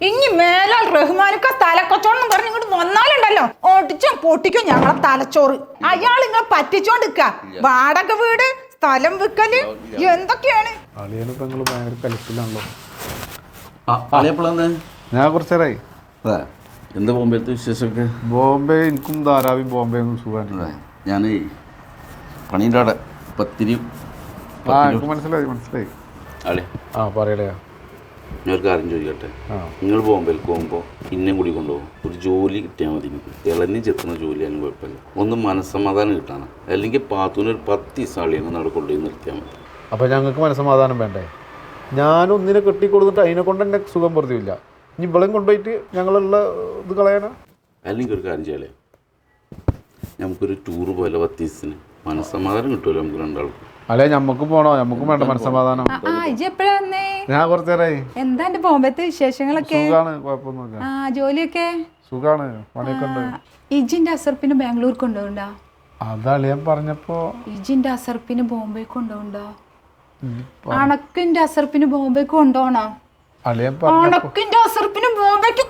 ഇനി മേലാൽ റഹ്മാനൊക്കെ തലക്കൊച്ചോണെന്ന് പറഞ്ഞ് ഇങ്ങോട്ട് വന്നാലുണ്ടല്ലോ. ഓടിച്ചും പൊട്ടിക്കും ഞങ്ങളെ തലച്ചോറ്. അയാൾ ഇങ്ങളെ പറ്റിച്ചോണ്ടിക്ക വാടക വീട് സ്ഥലം വിൽക്കൽ എന്തൊക്കെയാണ്? ഞാൻ കുറച്ചേരായി. അതെ. എന്താ ബോംബെത്തെ വിശേഷമൊക്കെ? ബോംബെ എനിക്കും ധാരാവി ബോംബെ ഒന്നും സുഖമായിട്ടില്ല. ഞാൻ പണീന്റെ അവിടെ പത്തിരി ആ എനിക്ക് മനസ്സിലായി മനസ്സിലായി. ആ പറയലേ ഞാൻ ഒരു കാര്യം ചോദിക്കട്ടെ? നിങ്ങൾ ബോംബെയിലേക്ക് പോകുമ്പോൾ ഇന്നും കൂടി കൊണ്ടുപോകും. ഒരു ജോലി കിട്ടിയാൽ മതി എനിക്ക് ഇളഞ്ഞ് ചെത്തുന്ന ജോലിയാലും കുഴപ്പമില്ല. ഒന്ന് മനസ്സമാധാനം കിട്ടാണ് അല്ലെങ്കിൽ പാത്തൂന് ഒരു പത്ത് അളിയങ്ങൾ അവിടെ കൊണ്ടുപോയി നിർത്തിയാൽ മതി. അപ്പൊ ഞങ്ങൾക്ക് മനസ്സമാധാനം വേണ്ടേ? ഞാനൊന്നിനെ കെട്ടിക്കൊടുത്തിട്ട് കെട്ടി കൊടുത്തിട്ട് അതിനെ കൊണ്ട് എന്നെ സുഖം പൊറുതിയില്ല. ഇനി ഇവളും കൊണ്ടുപോയിട്ട് ഞങ്ങളുള്ള ഇത് കളയാനാ? അല്ലെങ്കിൽ ഒരു കാര്യം ചെയ്യാലേ? നമുക്കൊരു ടൂറ് പോലെ പത്ത് ദിവസത്തിന് മനസ്സമാധാനം കിട്ടുമല്ലോ നമുക്ക് രണ്ടാൾക്കും. അല്ലെ നമുക്ക് പോണോ? നമുക്ക് വേണ്ട മനസ്സമാധാനം. ആ ഇജ് എപ്പോഴാ വന്നേ? ഞാൻ കുറച്ചേരായി എന്താ എന്റെ ബോംബത്തെ വിശേഷങ്ങളൊക്കെ? ആ ജോലിയൊക്കെ? സുഖാണ് പണിയൊക്കെ ഉണ്ട്. ഇജിന്റെ അസർപ്പിന് ബാംഗ്ലൂർ കൊണ്ടുപോകണ്ടോ? അത് അളിയൻ പറഞ്ഞപ്പോ ഇജിന്റെ അസർപ്പിന് ബോംബെ കൊണ്ടുപോകണ്ടോ? അണക്കിന്റെ അസർപ്പിന് ബോംബെ കൊണ്ടുപോകണോ അണക്കിന്റെ അസർപ്പിന് ബോംബെക്ക്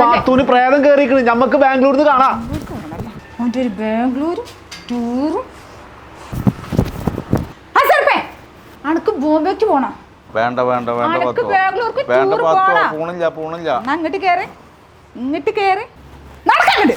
പാത്തൂന് പ്രേതം കേറിക്കണ് ഞമ്മക്ക് ബാംഗ്ലൂരിൽ കാണാം. അവന്റെ ബാംഗ്ലൂരും ടൂറും. അനക്ക് ബോംബെക്ക് പോണം? വേണ്ട വേണ്ട വേണ്ട അനക്ക് ബാംഗ്ലൂർക്ക് ടൂർ പോണം? പോണോ പോണില്ല പോണില്ല. എന്നാ അങ്ങോട്ട് കയറി ഇങ്ങോട്ട് കയറി നടക്കങ്ങോട്ട്